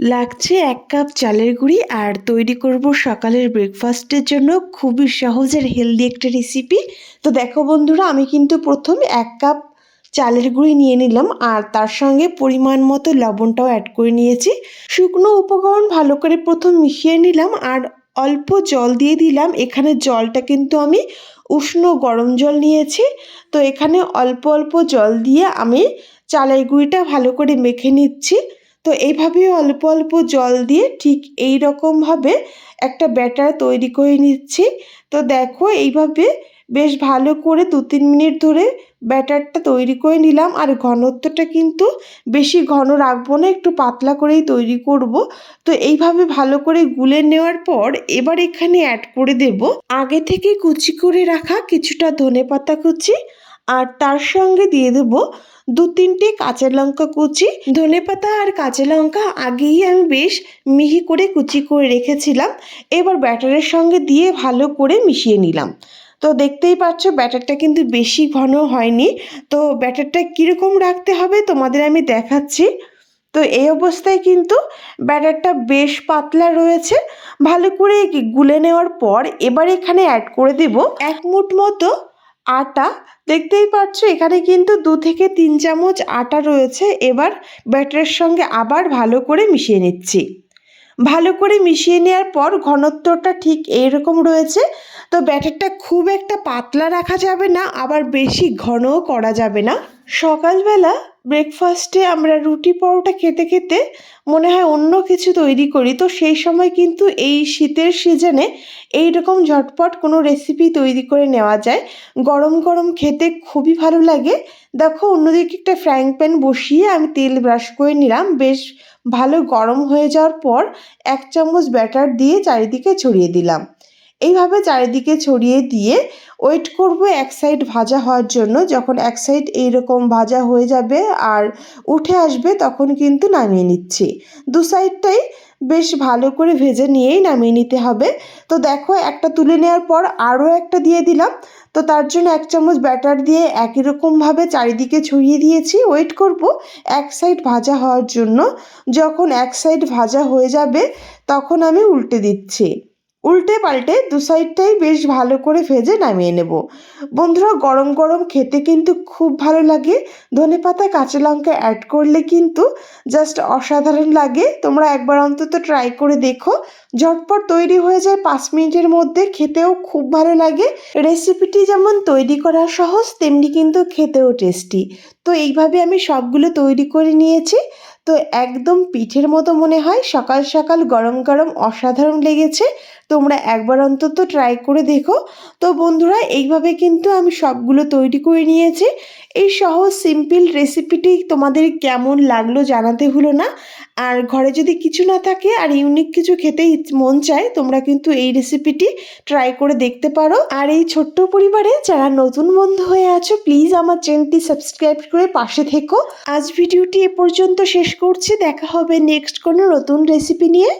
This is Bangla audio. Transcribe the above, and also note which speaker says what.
Speaker 1: লাগছে এক কাপ চালের গুঁড়ি আর তৈরি করব সকালের ব্রেকফাস্টের জন্য। খুবই সহজ আর হেলদি একটা রেসিপি তো দেখো বন্ধুরা, আমি কিন্তু প্রথম এক কাপ চালের গুঁড়ি নিয়ে নিলাম আর তার সঙ্গে পরিমাণ মতো লবণটাও অ্যাড করে নিয়েছি। শুকনো উপকরণ ভালো করে প্রথম মিশিয়ে নিলাম আর অল্প জল দিয়ে দিলাম। এখানে জলটা কিন্তু আমি উষ্ণ গরম জল নিয়েছি। তো এখানে অল্প অল্প জল দিয়ে আমি চালের গুঁড়িটা ভালো করে মেখে নিচ্ছি। তো এইভাবে অল্প অল্প জল দিয়ে ঠিক এই রকমভাবে একটা ব্যাটার তৈরি করে নিচ্ছি। তো দেখো এইভাবে বেশ ভালো করে দু তিন মিনিট ধরে ব্যাটারটা তৈরি করে নিলাম। আর ঘনত্বটা কিন্তু বেশি ঘন রাখব না, একটু পাতলা করেই তৈরি করব। তো এইভাবে ভালো করে গুলে নেওয়ার পর এবার এখানে অ্যাড করে দেব। আগে থেকে কুচি করে রাখা কিছুটা ধনে পাতা কুচি আর তার সঙ্গে দিয়ে দেব দু তিনটে কাঁচা লঙ্কা কুচি। ধনে পাতা আর কাঁচা লঙ্কা আগেই আমি বেশ মিহি করে কুচি করে রেখেছিলাম। এবার ব্যাটারের সঙ্গে দিয়ে ভালো করে মিশিয়ে নিলাম। তো দেখতেই পাচ্ছ, ব্যাটারটা কিন্তু বেশি ঘন হয়নি। তো ব্যাটারটা কীরকম রাখতে হবে তোমাদের আমি দেখাচ্ছি। তো এই অবস্থায় কিন্তু ব্যাটারটা বেশ পাতলা রয়েছে। ভালো করে গুলে নেওয়ার পর এবার এখানে অ্যাড করে দেব এক মুঠ মতো আটা। দেখতেই পাচ্ছ, এখানে কিন্তু দু থেকে তিন চামচ আটা রয়েছে। এবার ব্যাটারের সঙ্গে আবার ভালো করে মিশিয়ে নিচ্ছি। ভালো করে মিশিয়ে নেওয়ার পর ঘনত্বটা ঠিক এইরকম রয়েছে। তো ব্যাটারটা খুব একটা পাতলা রাখা যাবে না, আবার বেশি ঘনও করা যাবে না। সকালবেলা ব্রেকফাস্টে আমরা রুটি পরোটা খেতে খেতে মনে হয় অন্য কিছু তৈরি করি। তো সেই সময় কিন্তু এই শীতের সিজনে এই রকম ঝটপট কোনো রেসিপি তৈরি করে নেওয়া যায়। গরম গরম খেতে খুবই ভালো লাগে। দেখো, অন্যদিকে একটা ফ্রাইং প্যান বসিয়ে আমি তেল ব্রাশ করে নিলাম। বেশ ভালো গরম হয়ে যাওয়ার পর এক চামচ ব্যাটার দিয়ে চারিদিকে ছড়িয়ে দিলাম। এইভাবে চারিদিকে ছড়িয়ে দিয়ে ওয়েট করব এক সাইড ভাজা হওয়ার জন্য। যখন এক সাইড এইরকম ভাজা হয়ে যাবে আর উঠে আসবে, তখন কিন্তু নামিয়ে নিচ্ছি। দু সাইডটাই বেশ ভালো করে ভেজে নিয়েই নামিয়ে নিতে হবে। তো দেখো, একটা তুলে নেওয়ার পর আরও একটা দিয়ে দিলাম। তো তার জন্য এক চামচ ব্যাটার দিয়ে একই রকমভাবে চারিদিকে ছড়িয়ে দিয়েছি। ওয়েট করব এক সাইড ভাজা হওয়ার জন্য। যখন এক সাইড ভাজা হয়ে যাবে, তখন আমি উল্টে দিচ্ছি। উল্টে পাল্টে দু সাইডটাই বেশ ভালো করে ভেজে নামিয়ে নেব। বন্ধুরা, গরম গরম খেতে কিন্তু খুব ভালো লাগে। ধনে পাতা, কাঁচা লঙ্কা অ্যাড করলে কিন্তু জাস্ট অসাধারণ লাগে। তোমরা একবার অন্তত ট্রাই করে দেখো। ঝটপট তৈরি হয়ে যায় পাঁচ মিনিটের মধ্যে, খেতেও খুব ভালো লাগে। রেসিপিটি যেমন তৈরি করা সহজ, তেমনি কিন্তু খেতেও টেস্টি তো এইভাবে আমি সবগুলো তৈরি করে নিয়েছি। তো একদম পিঠের মতো মনে হয়, সকাল সকাল গরম গরম অসাধারণ লেগেছে। তোমরা একবার অন্তত ট্রাই করে দেখো। তো বন্ধুরা, এইভাবে কিন্তু আমি সবগুলো তৈরি করে নিয়েছি। এই সহজ সিম্পল রেসিপিটি তোমাদের কেমন লাগল জানাতে হলো না। আর ঘরে যদি কিছু না থাকে আর ইউনিক কিছু খেতে মন চায়, তোমরা কিন্তু এই রেসিপিটি ট্রাই করে দেখতে পারো। আর এই ছোট্ট পরিবারে যারা নতুন বন্ধু হয়ে আছো প্লিজ আমার চ্যানেলটি সাবস্ক্রাইব করে পাশে থেকো। আজ ভিডিওটি এ পর্যন্ত শেষ করছি। দেখা হবে নেক্সট কোনো নতুন রেসিপি নিয়ে।